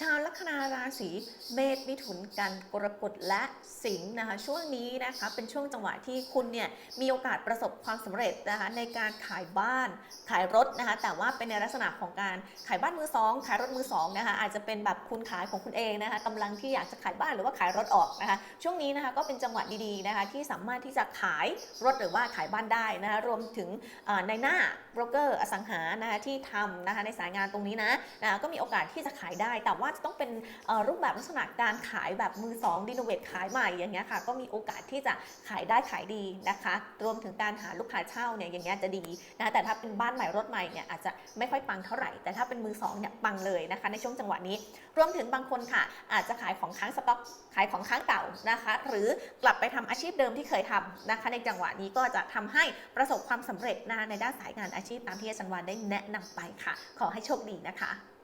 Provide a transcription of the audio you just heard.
ชาวลัคนาราศีเมษมิถุนกันกรกฎและสิงห์นะคะ ช่วงนี้นะคะเป็นช่วงจังหวะที่คุณเนี่ยมีโอกาสประสบความสำเร็จนะคะในการขายบ้านขายรถนะคะ แต่ว่าเป็นในลักษณะของการขายบ้านมือสองขายรถมือสองนะคะอาจจะเป็นแบบคุณขายของคุณเองนะคะกำลังที่อยากจะขายบ้านหรือว่าขายรถออกนะคะ ช่วงนี้นะคะก็เป็นจังหวะดีๆนะคะที่สามารถที่จะขายรถหรือว่าขายบ้านได้นะคะรวมถึงในหน้าโบรกเกอร์อสังหานะคะที่ทำนะคะในสายงานตรงนี้นะนะก็มีโอกาสที่จะขายได้แต่ว่าจะต้องเป็นรูปแบบลักษณะการขายแบบมือสองรีโนเวทขายใหม่อย่างเงี้ยค่ะก็มีโอกาสที่จะขายได้ขายดีนะคะ รวมถึงการหาลูกค้าเช่าเนี่ยอย่างเงี้ยจะดีนะแต่ถ้าเป็นบ้านใหม่รถใหม่เนี่ยอาจจะไม่ค่อยปังเท่าไหร่ แต่ถ้าเป็นมือสองเนี่ยปังเลยนะคะ ในช่วงจังหวะนี้ รวมถึงบางคนค่ะ อาจจะขายของค้างสต็อกขายของค้างเก่านะคะ หรือกลับไปทำอาชีพเดิมที่เคยทำนะคะ ในจังหวะนี้ก็จะทำให้ประสบความสำเร็จนะคะในด้านสายงานอาชีพตามที่อาจารย์วานได้แนะนำไปค่ะ ขอให้โชคดีนะคะ